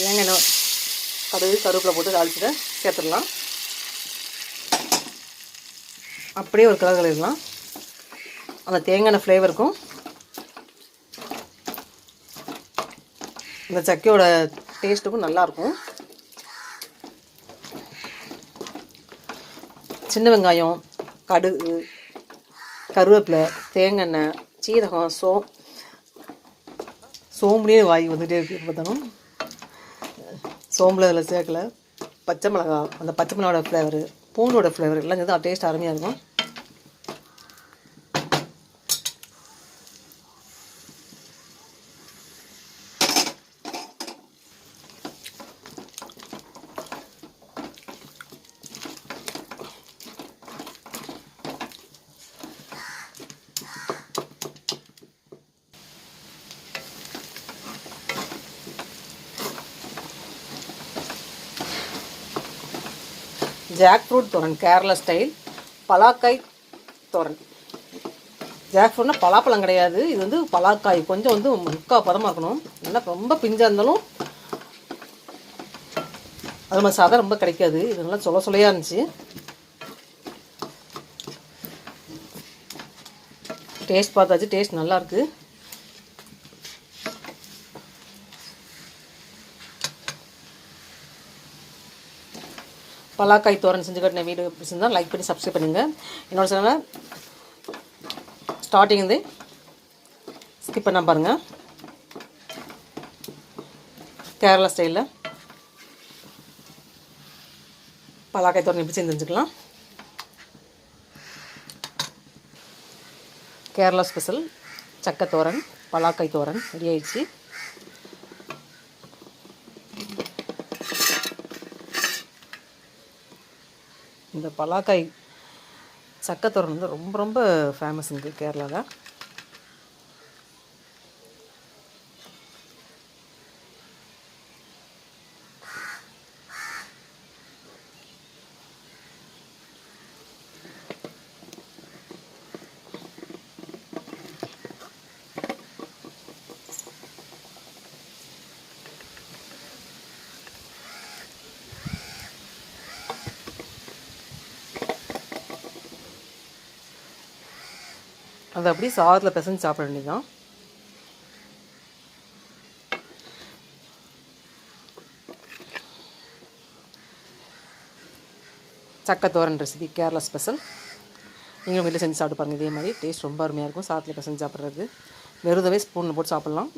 தேங்காய் எண்ணெய் கடுகு கருவேப்பிலை போட்டு தாளிச்சுட்டு சேர்த்துடலாம். அப்படியே ஒரு கலர் கலரிடலாம். அந்த தேங்காய் எண்ணெய் ஃப்ளேவருக்கும் இந்த சக்கையோட டேஸ்ட்டுக்கும் நல்லாயிருக்கும் சின்ன வெங்காயம் கடுகு கருவேப்பிலை தேங்காய் எண்ணெய் சீரகம் சோ சோம்புலேயே வாய் வந்துகிட்டே இருக்குது பார்த்தாலும் சோம்பில் அதில் சேர்க்கல. பச்சை மிளகா அந்த பச்சை மிளகாவோட ஃப்ளேவரு பூண்டோட ஃப்ளேவர் எல்லாம் சேர்ந்து டேஸ்ட் அருமையாக இருக்கும். Jackfruit thoran Kerala style. பலாக்காய் thoran. ஜாக் ஃப்ரூட்னா பலாப்பழம் கிடையாது. இது வந்து பலாக்காய். கொஞ்சம் வந்து முக்கா பதமாக இருக்கணும் நல்லா ரொம்ப பிஞ்சாக இருந்தாலும் அது மாதிரி சாதம் ரொம்ப கிடைக்காது. இது நல்லா சொல்ல சொல்லையாக இருந்துச்சு. டேஸ்ட் பார்த்தாச்சு. டேஸ்ட் நல்லாயிருக்கு பலாக்காய் தோரன் செஞ்சு கட்டின வீடியோ பிடிச்சிருந்தால் லைக் பண்ணி சப்ஸ்கிரைப் பண்ணுங்கள் என்னோட சேனலை ஸ்டார்டிங் வந்து ஸ்கிப் பண்ண பாருங்கள் கேரளா ஸ்டைலில் பலாக்காய் தோரன் எப்படி செஞ்சு செஞ்சுக்கலாம் கேரளா ஸ்பெஷல் சக்கை தோரன் பலாக்காய் தோரன் ரெடி ஆயிடுச்சு. இந்த பலாக்காய் சக்கத்தோரன் வந்து ரொம்ப ரொம்ப ஃபேமஸ் இங்கே கேரளாவில் அதை அப்படியே சாதத்தில் பிசைஞ்சு சாப்பிட வேண்டியதுதான். சக்கத்தோரன் ரெசிபி கேரளா ஸ்பெஷல் நீங்களும் வீட்டில் செஞ்சு சாப்பிட்டு பாருங்கள் இதே மாதிரி டேஸ்ட் ரொம்ப அருமையாக இருக்கும். சாதத்தில் பிசைஞ்சு சாப்பிட்றது. வெறுதவே ஸ்பூனில் போட்டு சாப்பிட்லாம்.